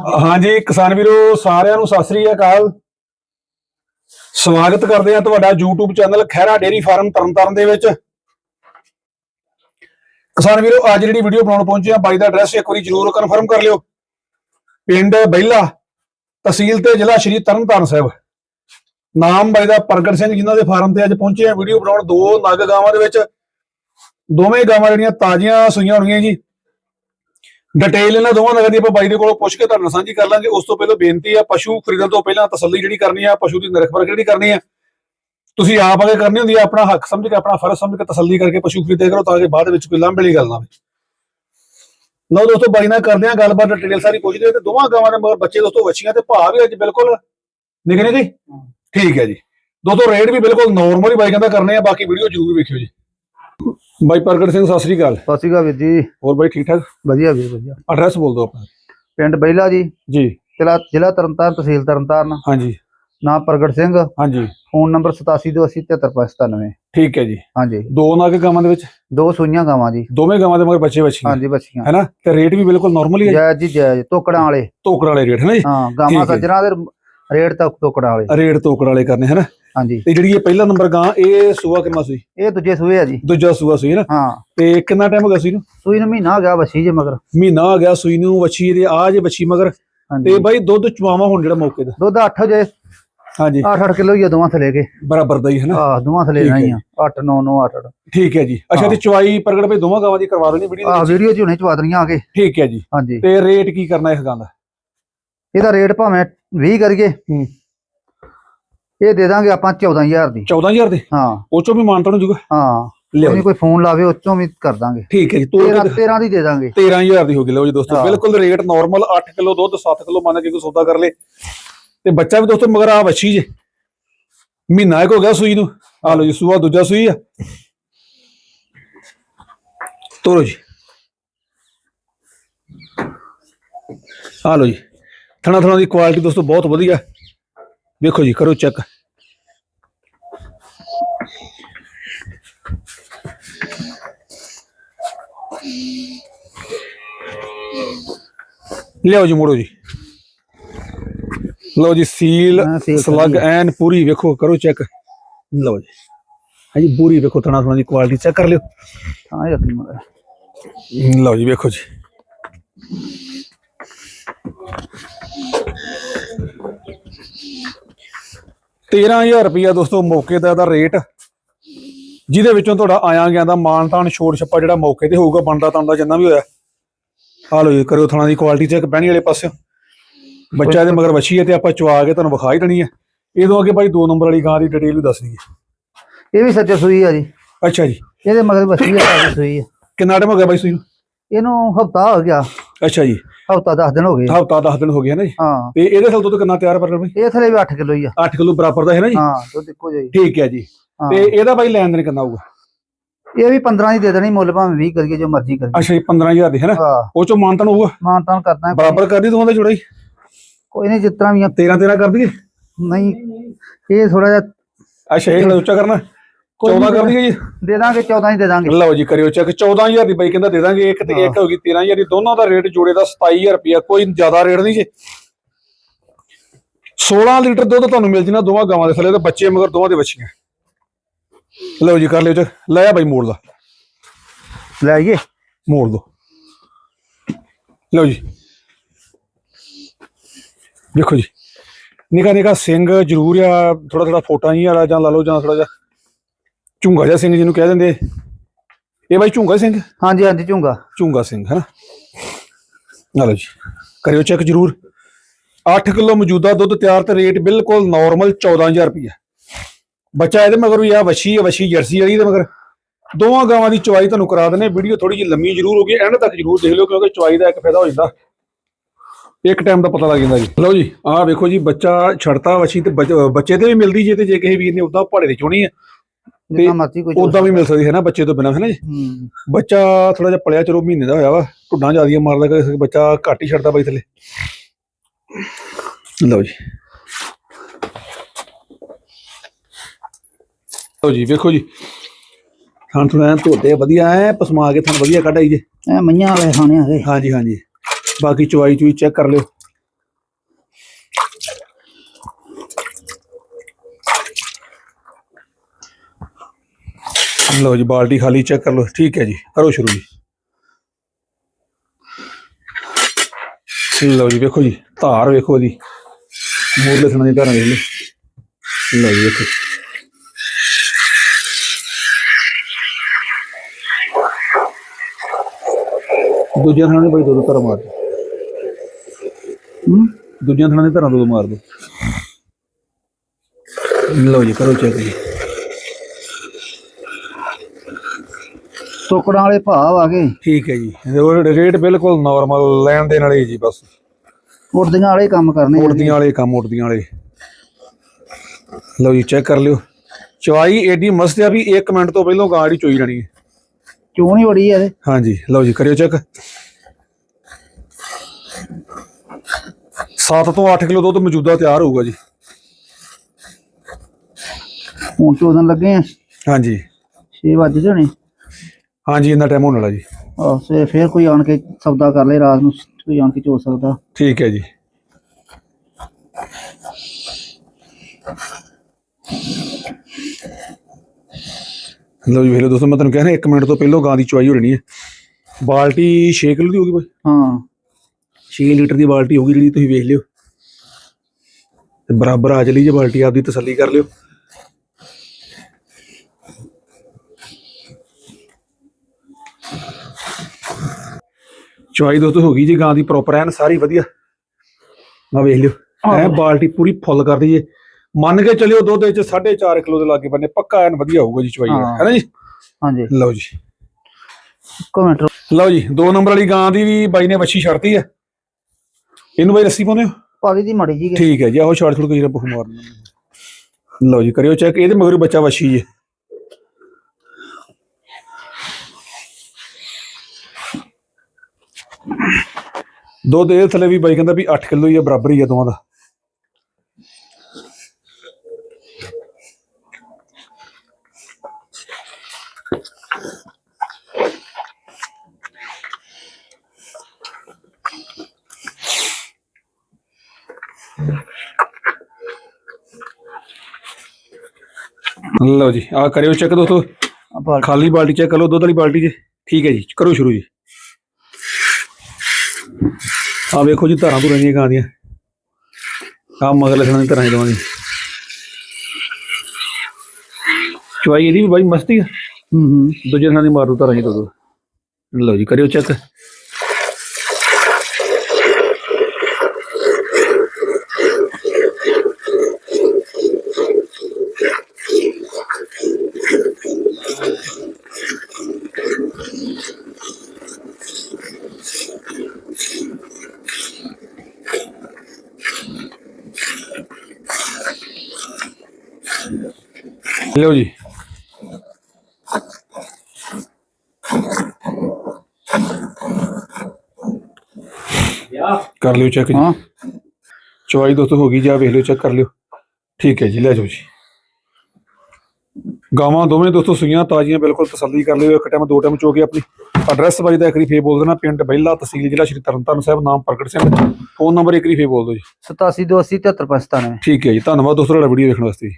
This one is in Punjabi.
ਹਾਂਜੀ, ਕਿਸਾਨ ਵੀਰੋ, ਸਾਰਿਆਂ ਨੂੰ ਸਤਿ ਸ੍ਰੀ ਅਕਾਲ। ਸਵਾਗਤ ਕਰਦੇ ਹਾਂ ਤੁਹਾਡਾ YouTube channel Khaira dairy farm Tarn Taran ਦੇ ਵਿੱਚ। ਕਿਸਾਨ ਵੀਰੋ, ਅੱਜ ਜਿਹੜੀ ਵੀਡੀਓ ਬਣਾਉਣ ਪਹੁੰਚੇ ਆ ਬਾਈ ਦਾ ਐਡਰੈਸ ਇੱਕ ਵਾਰੀ ਜਰੂਰ ਕਨਫਰਮ ਕਰ ਲਿਓ। ਪਿੰਡ ਬਹਿਲਾ ਤਹਿਸੀਲ ਤੇ ਜ਼ਿਲ੍ਹਾ ਸ਼੍ਰੀ ਤਰਨਤਾਰਨ ਸਾਹਿਬ। ਨਾਮ ਬਾਈ ਦਾ ਪ੍ਰਗਟ ਸਿੰਘ, ਜਿਨ੍ਹਾਂ ਦੇ ਫਾਰਮ ਤੇ ਅੱਜ ਪਹੁੰਚੇ ਆ ਵੀਡੀਓ ਬਣਾਉਣ ਦੋ ਨਗ ਗਾਵਾਂ ਦੇ ਵਿੱਚ। ਦੋਵੇਂ ਗਾਵਾਂ ਜਿਹੜੀਆਂ ਤਾਜ਼ੀਆਂ ਸੂਈਆਂ ਹੋਣਗੀਆਂ ਜੀ। ਡਿਟੇਲ ਇਹਨਾਂ ਦੋਵਾਂ ਨਗਰ ਦੀ ਆਪਾਂ ਬਾਈ ਦੇ ਕੋਲੋਂ ਪੁੱਛ ਕੇ ਤੁਹਾਨੂੰ ਸਾਂਝੀ ਕਰ ਲਾਂਗੇ। ਉਸ ਤੋਂ ਪਹਿਲਾਂ ਬੇਨਤੀ ਆ ਪਸ਼ੂ ਖਰੀਦਣ ਤੋਂ ਪਹਿਲਾਂ ਤਸੱਲੀ ਜਿਹੜੀ ਕਰਨੀ ਆ ਪਸ਼ੂ ਦੀ ਨਿਰਖ ਪਰਖ ਜਿਹੜੀ ਕਰਨੀ ਆ। ਤੁਸੀਂ ਆਪ ਅਗੇ ਕਰਨੀ ਹੁੰਦੀ ਆ ਆਪਣਾ ਹੱਕ ਸਮਝ ਕੇ ਆਪਣਾ ਫਰਜ਼ ਸਮਝ ਕੇ ਤਸੱਲੀ ਕਰਕੇ ਪਸ਼ੂ ਖਰੀਦਿਆ ਕਰੋ ਤਾਂ ਕਿ ਬਾਅਦ ਵਿੱਚ ਕੋਈ ਲਾਂਭੇ ਵਾਲੀ ਗੱਲ ਨਾ ਹੋਵੇ ਲਓ ਦੋਸਤੋ ਬਾਈ ਨਾਲ ਕਰਦੇ ਆ ਗੱਲਬਾਤ ਡਿਟੇਲ ਸਾਰੀ ਪੁੱਛਦੇ ਆ ਤੇ ਦੋਵਾਂ ਗਾਵਾਂ ਦੇ ਮਗਰ ਬੱਚੇ ਦੋਸਤੋ ਵੱਛੀਆਂ ਤੇ ਭਾਅ ਵੀ ਅੱਜ ਬਿਲਕੁਲ ਨਿਕ ਨੇ ਜੀ? ਠੀਕ ਹੈ ਜੀ। ਦੋਸਤੋ ਰੇਟ ਵੀ ਬਿਲਕੁਲ ਨਾਰਮਲ ਹੀ ਬਾਈ ਕਹਿੰਦਾ ਕਰਨੇ ਆ ਬਾਕੀ ਵੀਡੀਓ ਜ਼ਰੂਰ ਵੇਖਿਓ ਜੀ। ਬਾਈ ਪ੍ਰਗਟ ਸਿੰਘ ਸਤਿ ਸ੍ਰੀ ਅਕਾਲ। ਸਤਿ ਸ਼੍ਰੀ ਅਕਾਲ ਵੀਰ ਜੀ। ਹੋਰ ਬਾਈ ਠੀਕ ਠਾਕ? ਵਧੀਆ ਵੀਰ ਵਧੀਆ। ਐਡਰੈਸ ਬੋਲ ਦਿਓ ਆਪਣਾ। ਪਿੰਡ ਬੈਲਾ ਜੀ। ਜੀ। ਜ਼ਿਲ੍ਹਾ ਜ਼ਿਲ੍ਹਾ ਤਰਨਤਾਰਨ ਤਹਿਸੀਲ ਤਰਨਤਾਰਨ। ਹਾਂਜੀ। ਨਾਮ ਪ੍ਰਗਟ ਸਿੰਘ। ਹਾਂਜੀ। ਫੋਨ ਨੰਬਰ 8728737597 ਠੀਕ ਹੈ ਜੀ। ਹਾਂਜੀ। ਦੋ ਨਾਗ ਗਾਵਾਂ ਦੇ ਵਿੱਚ? ਦੋ ਸੂਈਆਂ ਗਾਵਾਂ ਜੀ। ਦੋਵੇਂ ਗਾਵਾਂ ਦੇ ਮਗਰ ਬੱਚੇ ਬੱਚੀਆਂ। ਹਾਂਜੀ ਬੱਚੀਆਂ। ਹੈਨਾ ਤੇ ਰੇਟ ਵੀ ਬਿਲਕੁਲ ਨਾਰਮਲ ਹੀ ਹੈ ਜੈ। ਜੀ ਜੈ ਜੀ, ਤੋਕੜਾਂ ਵਾਲੇ। ਤੋਕੜ ਵਾਲੇ ਰੇਟ ਹੈ ਨਾ ਜੀ? ਹਾਂ ਗਾਵਾਂ। ਸੱਜਣਾ ਦੇ ਰੇਟ ਤੱਕ ਤੋਕੜਾਂ ਵਾਲੇ। ਰੇਟ ਤੋਕੜ ਵਾਲੇ ਕਰਨੇ ਹੈ ਨਾ? ਹਾਂਜੀ। ਤੇ ਜਿਹੜੀ ਇਹ ਪਹਿਲਾ ਨੰਬਰ ਗਾਂ ਇਹ ਸੂਆ ਕਿੰਨਾ ਸੂਈ? ਇਹ ਦੂਜੇ ਸੂਏ ਆ ਜੀ। ਦੂਜਾ ਸੂਆ ਸੂਈ ਹੈ ਨਾ? ਹਾਂ। ਤੇ ਕਿੰਨਾ ਟਾਈਮ ਹੋ ਗਿਆ ਸੂਈ ਨੂੰ? ਸੂਈ ਨੂੰ ਮਹੀਨਾ ਹੋ ਗਿਆ ਬੱਚੀ ਜੇ ਮਗਰ। ਮਹੀਨਾ ਆ ਗਿਆ ਸੂਈ ਨੂੰ ਵੱਛੀ ਇਹਦੇ ਆ ਜੇ ਵੱਛੀ ਮਗਰ। ਤੇ ਬਾਈ ਦੁੱਧ ਚਵਾਵਾ ਹੁਣ ਜਿਹੜਾ ਮੌਕੇ ਦਾ ਦੁੱਧ 8 ਜੇ। ਹਾਂਜੀ। 8-8 ਕਿਲੋ ਹੀ ਆ ਦੋਵਾਂ ਥਲੇ ਕੇ। ਬਰਾਬਰ ਦਾ ਹੀ ਹੈ ਨਾ? ਆ ਦੋਵਾਂ ਥਲੇ ਹੈ ਨਹੀਂ ਆ। 8 9 9 8 8 ਠੀਕ ਹੈ ਜੀ। ਅੱਛਾ ਤੇ ਚਵਾਈ ਪ੍ਰਗਟ ਭਾਈ ਦੋਵਾਂ ਗਾਵਾਂ ਦੀ ਕਰਵਾ ਦੇਣੀ ਵੀਡੀਓ ਆ ਵੀਡੀਓ ਚ ਹੁਣੇ ਚਵਾ ਦਣੀਆਂ ਆ ਕੇ। ਠੀਕ ਹੈ ਜੀ। ਹਾਂਜੀ। ਤੇ ਰੇਟ ਕੀ ਕਰਨਾ ਇਸ ਗਾਂ ਦਾ? ਇਹਦਾ ਰੇਟ ਭਾਵੇਂ 20 ਕਰੀਏ। ਹੂੰ। ਇਹ ਦੇ ਦਾਂਗੇ ਆਪਾਂ 14000 ਦੀ। 14000 ਦੇ? ਹਾਂ। ਉਹ ਚੋਂ ਵੀ ਮਾਨਤਾ ਨੂੰ ਜੂਗਾ? ਹਾਂ। ਲਿਓ ਕੋਈ ਕੋਈ ਫੋਨ ਲਾਵੇ ਉਹ ਚੋਂ ਵੀ ਕਰ ਦਾਂਗੇ। ਠੀਕ ਹੈ ਜੀ ਤੋੜ 13 ਕੇ 13 ਦੀ ਦੇ ਦਾਂਗੇ। 13000 ਦੀ ਹੋ ਗਈ ਲਓ ਜੀ ਦੋਸਤੋ। ਹਾਂ। ਬਿਲਕੁਲ ਰੇਟ ਨਾਰਮਲ 8 ਕਿਲੋ ਦੁੱਧ 7 ਕਿਲੋ ਮੰਨ ਕੇ ਕੋਈ ਸੌਦਾ ਕਰ ਲੇ। ਤੇ ਬੱਚਾ ਵੀ ਦੋਸਤੋ ਮਗਰ ਆ ਵੱਛੀ ਜੇ। ਮਹੀਨਾ ਇੱਕ ਹੋ ਗਿਆ ਸੂਈ ਨੂੰ। ਆ ਲਓ ਜੀ ਸੂਆ ਦੂਜਾ ਸੂਈ ਆ। ਤੋਰੋ ਜੀ। ਆ ਲਓ ਜੀ। ਥਣਾ ਥਣਾ ਦੀ ਕੁਆਲਿਟੀ ਦੋਸਤੋ ਬਹੁਤ ਵਧੀਆ। ਵੇਖੋ ਜੀ ਕਰੋ ਚੈੱਕ ਲਿਆਓ ਜੀ ਮੋੜੋ ਜੀ। ਲਓ ਜੀ ਸੀਲ ਸਲੱਗ ਐਨ ਪੂਰੀ ਵੇਖੋ ਕਰੋ ਚੈੱਕ ਲਓ ਜੀ। ਹਾਂਜੀ ਪੂਰੀ ਵੇਖੋ ਤਣਾ ਥਣਾ ਦੀ ਕੁਆਲਿਟੀ ਚੈੱਕ ਕਰ ਲਿਓ। ਹਾਂ ਇਹ ਮਗਰ ਲਓ ਜੀ ਵੇਖੋ ਜੀ। ਤੇਰਾਂ ਹਜ਼ਾਰ ਰੁਪਇਆ ਦੋਸਤੋ ਮੌਕੇ ਦਾ ਇਹਦਾ ਰੇਟ ਜਿਹਦੇ ਵਿੱਚੋਂ ਤੁਹਾਡਾ ਆਇਆ ਗਿਆ ਦਾ ਮਾਨਤਾਨ ਛੋੜ ਛੱਪਾ ਜਿਹੜਾ ਮੌਕੇ ਤੇ ਹੋਊਗਾ ਬਣਦਾ ਤਾਂ ਦਾ ਜਿੰਨਾ ਵੀ ਹੋਇਆ। ਆ ਲਓ ਜੀ ਕਰਿਓ ਥਣਾ ਦੀ ਕੁਆਲਿਟੀ ਚੈੱਕ ਬਹਿਣੀ ਵਾਲੇ ਪਾਸਿਓਂ ਬੱਚਾ ਦੇ ਮਗਰ ਵੱਛੀ ਹੈ ਤੇ ਆਪਾਂ ਚਵਾ ਕੇ ਤੁਹਾਨੂੰ ਵਿਖਾ ਹੀ ਦੇਣੀ ਹੈ। ਇਹਦੋਂ ਅੱਗੇ ਭਾਈ ਦੋ ਨੰਬਰ ਵਾਲੀ ਗਾਂ ਦੀ ਡਿਟੇਲ ਵੀ ਦੱਸਣੀ ਹੈ ਇਹ ਵੀ ਸੱਚੇ ਸੂਈ ਆ ਜੀ। ਅੱਛਾ ਜੀ। ਇਹਦੇ ਮਗਰ ਬੱਚੀ ਆ ਸੂਈ ਆ। ਕਿੰਨਾ ਟਾਈਮ ਹੋ ਗਿਆ ਬਾਈ ਸੂਈ ਨੂੰ? ਇਹਨੂੰ ਹਫਤਾ ਹੋ ਗਿਆ। ਅੱਛਾ ਜੀ। ਹਫਤਾ 10 ਦਿਨ ਹੋ ਗਏ। ਹਫਤਾ 10 ਦਿਨ ਹੋ ਗਏ ਨਾ ਜੀ। ਹਾਂ। ਤੇ ਇਹਦੇ ਨਾਲ ਦੁੱਧ ਕਿੰਨਾ ਤਿਆਰ ਕਰ ਬਈ? ਇਹ ਥਲੇ ਵੀ 8 ਕਿਲੋ ਹੀ ਆ। 8 ਕਿਲੋ ਬਰਾਬਰ ਦਾ ਹੈ ਨਾ ਜੀ? ਹਾਂ ਦੁੱਧ ਇੱਕੋ ਜਿਹਾ ਹੀ। ਠੀਕ ਹੈ ਜੀ। ਹਾਂ। ਤੇ ਇਹਦਾ ਬਾਈ ਲੈਣ ਦੇਣ ਕਿੰਨਾ ਹੋਊਗਾ? ਇਹ ਵੀ 15 ਦੀ ਦੇ ਦੇਣੀ ਮੁੱਲ ਭਾਵੇਂ 20 ਕਰੀਏ ਜੋ ਮਰਜ਼ੀ ਕਰੀਏ। ਅੱਛਾ ਜੀ 15000 ਦੇ ਹੈ ਨਾ? ਹਾਂ। ਉਹ ਚੋਂ ਮਾਨਤਨ ਹੋਊਗਾ? ਮਾਨ ਤਾਨ ਕਰਦਾ ਬਰਾਬਰ ਕਰਦੀ ਦੋਵਾਂ ਦਾ ਜੁੜਾ ਹੀ ਕੋਈ ਨਹੀਂ ਤਰ੍ਹਾਂ ਵੀ ਆ। 13 13 ਕਰ ਦਈਏ? ਨਹੀਂ ਇਹ ਥੋੜਾ ਜਿਹਾ ਅੱਛਾ ਇਹ ਥੋੜਾ ਉੱਚਾ ਕਰਨਾ। 14 ਨੀ ਕਰ ਦਈਏ ਜੀ? ਦੇ ਦਾਂਗੇ 14 ਹੀ ਦੇ ਦਾਂਗੇ। ਲਓ ਜੀ ਕਰਿਓ ਚੈੱਕ 14000 ਦੀ ਬਾਈ ਕਹਿੰਦਾ ਦੇ ਦਾਂਗੇ ਇੱਕ ਤੇ ਇੱਕ ਹੋ ਗਈ 13000 ਦੀ ਦੋਨਾਂ ਦਾ ਰੇਟ ਜੋੜੇ ਦਾ 27000 ਰੁਪਿਆ ਕੋਈ ਜ਼ਿਆਦਾ ਰੇਟ ਨਹੀਂ ਜੀ। 16 ਲੀਟਰ ਦੁੱਧ ਤੁਹਾਨੂੰ ਮਿਲ ਜਣਾ ਦੋਵਾਂ ਗਾਵਾਂ ਦੇ ਥੱਲੇ ਤੇ ਬੱਚੇ ਮਗਰ ਦੋਵਾਂ ਦੇ ਬੱਚੀਆਂ। ਲਓ ਜੀ ਕਰ ਲਿਓ ਚੈੱਕ ਲੈ ਆ ਬਾਈ ਮੋੜ ਲਾ ਲੈ ਆਈਏ। ਮੋੜ ਦੋ। ਲਓ ਜੀ। ਦੇਖੋ ਜੀ। ਨਿਕਾ ਨਿਕਾ ਸਿੰਘ ਜ਼ਰੂਰ ਆ ਥੋੜਾ ਥੋੜਾ ਫੋਟਾ ਹੀ ਵਾਲਾ ਜਾਂ ਲਾ ਲਓ ਜਾਂ ਥੋੜਾ ਜਿਹਾ ਝੁੰਗਾ ਜਿਹਾ ਸਿੰਘ ਜਿਹਨੂੰ ਕਹਿ ਦਿੰਦੇ ਇਹ ਬਾਈ ਝੁੰਗਾ ਸਿੰਘ? ਹਾਂਜੀ ਹਾਂਜੀ ਝੂੰਗਾ। ਝੁੰਗਾ ਸਿੰਘ ਹੈ ਨਾ ਲਓ ਜੀ ਕਰਿਓ ਚੈੱਕ ਜ਼ਰੂਰ। 8 ਕਿਲੋ ਮੌਜੂਦਾ ਦੁੱਧ ਤਿਆਰ ਤੇ ਰੇਟ ਬਿਲਕੁਲ ਨਾਰਮਲ 14000 ਰੁਪਇਆ ਬੱਚਾ ਇਹਦੇ ਮਗਰ ਵੀ ਆ ਵਸ਼ੀ ਹੈ ਵਸ਼ੀ ਜਰਸੀ ਵਾਲੀ ਦੇ ਮਗਰ। ਦੋਵਾਂ ਗਾਵਾਂ ਦੀ ਚਵਾਈ ਤੁਹਾਨੂੰ ਕਰਾ ਦਨੇ ਵੀਡੀਓ ਥੋੜੀ ਜਿਹੀ ਲੰਮੀ ਜ਼ਰੂਰ ਹੋਗੀ ਐਂਡ ਤੱਕ ਜ਼ਰੂਰ ਦੇਖ ਲਿਓ ਕਿਉਂਕਿ ਚਵਾਈ ਦਾ ਇੱਕ ਫਾਇਦਾ ਹੋ ਜਾਂਦਾ। ਇੱਕ ਟਾਈਮ ਦਾ ਪਤਾ ਲੱਗ ਜਾਂਦਾ ਜੀ। ਲਓ ਜੀ ਆਹ ਵੇਖੋ ਜੀ ਬੱਚਾ ਛੜਤਾ ਵਸ਼ੀ ਤੇ ਬੱਚ- ਤੇ ਵੀ ਮਿਲਦੀ ਜੇ ਤੇ ਜੇ ਕਿਸੇ ਵੀਰ ਨੇ ਉਦਾਂ ਪਹਾੜੇ ਤੇ ਚੋਣੀ ਹੈ ਜਿੰਨਾ ਮਰਜ਼ੀ ਕੋਈ ਉਦਾਂ ਵੀ ਮਿਲ ਸਕਦੀ। ਹੈ ਨਾ ਬੱਚੇ ਤੋਂ ਬਿਨਾਂ ਹੈ ਨਾ ਜੀ? ਬੱਚਾ ਥੋੜਾ ਜਿਹਾ ਪਲਿਆ ਚਲੋ ਮਹੀਨੇ ਦਾ ਹੋਇਆ ਵਾ ਢੁੱਡਾਂ ਜਿਆਦੀਆਂ ਮਾਰਦਾ ਕਿ ਬੱਚਾ ਘੱਟ ਹੀ ਛੱਡਦਾ ਬਾਈ ਥੱਲੇ। ਲਓ ਜੀ। ਲਓ ਜੀ ਵੇਖੋ ਜੀ। ਥਾਂ ਥੋੜਾ ਧੋਤੇ ਵਧੀਆ ਐ ਪਸਮਾ ਕੇ ਥਾਂ ਵਧੀਆ ਕੱਢ ਆਈ ਜੇ। ਇਹ ਮਈਆਂ ਵਾਲੇ ਖਾਣੇ ਆਗੇ ਹਾਂਜੀ ਹਾਂਜੀ। ਬਾਕੀ ਚਵਾਈ ਚੂਈ ਚੈੱਕ ਕਰ ਲਿਓ। ਲਓ ਜੀ, ਬਾਲਟੀ ਖਾਲੀ ਚੈੱਕ ਕਰ ਲਓ। ਠੀਕ ਹੈ ਜੀ, ਕਰੋ ਸ਼ੁਰੂ ਜੀ। ਲਓ ਜੀ, ਵੇਖੋ ਜੀ, ਧਾਰ ਵੇਖੋ ਜੀ। ਮੂਰਲੇ ਥਣਾ ਦੀ ਧਾਰਾਂ ਵੇਖ ਲਓ। ਲਓ ਜੀ, ਵੇਖੋ। ਦੂਜਿਆਂ ਥਣਾ ਦੇ ਬਈ ਦੋ ਦੋ ਧਾਰਾਂ ਮਾਰ ਹੂੰ? ਦੂਜਿਆਂ ਥਣਾ ਦੇ ਧਾਰਾਂ ਦੋ ਦੋ ਮਾਰ ਦਿਓ। ਲਓ ਜੀ, ਕਰੋ ਚੈੱਕ ਜੀ। ਟੋਕੜਾਂ ਵਾਲੇ ਭਾਵ ਆ ਗਏ। ਠੀਕ ਹੈ ਜੀ। ਉਹ ਰੇਟ ਬਿਲਕੁਲ ਨਾਰਮਲ ਲੈਣ ਦੇਣ ਵਾਲੇ ਜੀ ਬਸ। ਉੜਦੀਆਂ ਵਾਲੇ ਕੰਮ ਕਰਨੇ। ਉੜਦੀਆਂ ਵਾਲੇ ਕੰਮ ਉੜਦੀਆਂ ਵਾਲੇ। ਲਓ ਜੀ ਚੈੱਕ ਕਰ ਲਿਓ। ਚਵਾਈ ਏਡੀ ਮਸਤ ਆ ਵੀ 1 ਮਿੰਟ ਤੋਂ ਪਹਿਲਾਂ ਗਾੜੀ ਚੋਈ ਜਾਣੀ ਹੈ। ਚੋਣ ਹੀ ਬੜੀ ਆ ਇਹਦੇ। ਹਾਂਜੀ ਲਓ ਜੀ ਕਰਿਓ ਚੈੱਕ 7 ਤੋਂ 8 ਕਿਲੋ ਦੁੱਧ ਮੌਜੂਦਾ ਤਿਆਰ ਹੋਊਗਾ ਜੀ। ਹੁਣ ਚੋਦਨ ਲੱਗੇ ਆ। ਹਾਂਜੀ। 6 ਵਜੇ ਹੋਣੇ ਹਾਂਜੀ ਇੰਨਾ ਟਾਈਮ ਹੋਣ ਵਾਲਾ ਜੀ। ਆ ਸਵੇਰੇ ਫੇਰ ਕੋਈ ਆਣ ਕੇ ਸੌਦਾ ਕਰ ਲੇ ਰਾਤ ਨੂੰ ਕੋਈ ਆਣ ਕੇ ਚੋ ਸਕਦਾ। ਠੀਕ ਹੈ ਜੀ। ਲਓ ਜੀ ਵੇਖ ਲਓ ਦੋਸਤੋ ਮੈਂ ਤੁਹਾਨੂੰ ਕਹਿ ਰਿਹਾ 1 ਮਿੰਟ ਤੋਂ ਪਹਿਲਾਂ ਗਾਂ ਦੀ ਚੁਆਈ ਹੋ ਰਹੀ ਹੈ। ਬਾਲਟੀ 6 ਕਿਲੋ ਦੀ ਹੋਊਗੀ ਬਾਈ? ਹਾਂ। 6 ਲੀਟਰ ਦੀ ਬਾਲਟੀ ਹੋਊਗੀ ਜਿਹੜੀ ਤੁਸੀਂ ਵੇਖ ਲਿਓ। ਤੇ ਬਰਾਬਰ ਆ ਚਲੀ ਜੇ ਬਾਲਟੀ ਆਪਦੀ ਤਸੱਲੀ ਕਰ ਲਿਓ। ਚੁਆਈ ਦੋਸਤੋ ਹੋ ਗਈ ਜੀ ਗਾਂ ਦੀ ਪ੍ਰੋਪਰ ਐਨ ਸਾਰੀ ਵਧੀਆ। ਆ ਵੇਖ ਲਿਓ ਐ ਬਾਲਟੀ ਪੂਰੀ ਫੁੱਲ ਕਰ ਦਈਏ। ਮੰਨ ਕੇ ਚੱਲਿਓ ਦੁੱਧ ਵਿੱਚ 4.5 ਕਿਲੋ ਦੇ ਲਾਗੇ ਬੰਨੇ ਪੱਕਾ ਐਨ ਵਧੀਆ ਹੋਊਗਾ ਜੀ ਚੁਆਈ ਹਾਂ। ਨਾ ਜੀ? ਹਾਂਜੀ। ਲਓ ਜੀ। ਇੱਕੋ ਮਿੰਟ ਰੁਕੋ। ਲਓ ਜੀ ਦੋ ਨੰਬਰ ਵਾਲੀ ਗਾਂ ਦੀ ਵੀ ਬਾਈ ਨੇ ਵੱਛੀ ਛੱਡਤੀ ਹੈ ਇਹਨੂੰ ਬਾਈ ਰੱਸੀ ਪਾਉਂਦੇ ਹੋ? ਪਾਲੀ ਦੀ ਮੜੀ ਜੀ ਠੀਕ ਹੈ ਜੀ ਆਹੋ ਛੱਡ ਛੁੱਟ ਕੇ ਜਿਹੜਾ ਬੁਖ ਮਾਰ ਦਿੰਦਾ ਲਓ ਜੀ ਕਰਿਓ ਚੈੱਕ ਇਹਦੇ ਮਗਰ ਬੱਚਾ ਵੱਛੀ ਜੀ। ਦੁੱਧ ਇਹ ਥੱਲੇ ਵੀ ਬਾਈ ਕਹਿੰਦਾ ਵੀ 8 ਕਿਲੋ ਹੀ ਆ ਬਰਾਬਰ ਹੀ ਆ ਦੋਵਾਂ ਦਾ। ਲਓ ਜੀ ਆ ਕਰਿਓ ਚੈੱਕ ਦੋਸਤੋ। ਖਾਲੀ ਬਾਲਟੀ ਚੈੱਕ ਕਰ ਦੁੱਧ ਵਾਲੀ ਬਾਲਟੀ ਜੀ। ਠੀਕ ਹੈ ਜੀ ਕਰੋ ਸ਼ੁਰੂ ਜੀ। ਆ ਵੇਖੋ ਜੀ ਧਾਰਾਂ ਧੁਰਾਂ ਦੀਆਂ ਗਾਂ ਦੀਆਂ ਆ ਮਗਰ ਲਖਣਾ ਦੀ ਧਾਰਾਂ ਹੀ ਦੋਵਾਂ ਦੀ ਚੁਆਈ ਇਹਦੀ ਵੀ ਬਾਈ ਮਸਤੀ ਆ। ਹੂੰ ਹੂੰ। ਦੂਜੇ ਥਾਂ ਦੀ ਮਾਰੂ ਧਾਰਾਂ ਹੀ ਦੋ। ਲਓ ਜੀ ਕਰਿਓ ਚੈੱਕ। ਲਿਓ ਜੀ। ਕਰ ਲਿਓ ਚੈੱਕ ਜੀ। ਹਾਂ। ਚਵਾਈ ਦੋਸਤੋ ਹੋ ਗਈ ਜੀ ਵੇਖ ਲਿਓ ਚੈੱਕ ਕਰ ਲਿਓ। ਠੀਕ ਹੈ ਜੀ ਲੈ ਜਾਓ ਜੀ। ਗਾਵਾਂ ਦੋਵੇਂ ਦੋਸਤੋ ਸੂਈਆਂ ਤਾਜ਼ੀਆਂ ਬਿਲਕੁਲ ਤਸੱਲੀ ਕਰ ਲਿਓ। ਇੱਕ ਟਾਈਮ ਦੋ ਟਾਈਮ ਚੋ ਕੇ ਆਪਣੀ ਐਡਰੈਸ ਬਾਈ ਦਾ ਇੱਕ ਵਾਰੀ ਫੇਰ ਬੋਲ ਦੇਣਾ। ਪਿੰਡ ਬਹਿਲਾ ਤਹਿਸੀਲ ਜ਼ਿਲ੍ਹਾ ਸ਼੍ਰੀ ਤਰਨਤਾਰਨ ਸਾਹਿਬ ਨਾਮ ਪ੍ਰਗਟ ਸਿੰਘ। ਫੋਨ ਨੰਬਰ ਇੱਕ ਵਾਰੀ ਫੇਰ ਬੋਲ ਦਿਓ ਜੀ। 87 280 73 95 ਠੀਕ ਹੈ ਜੀ ਧੰਨਵਾਦ ਦੋਸਤੋ ਤੁਹਾਡਾ ਵੀਡੀਓ ਦੇਖਣ ਵਾਸਤੇ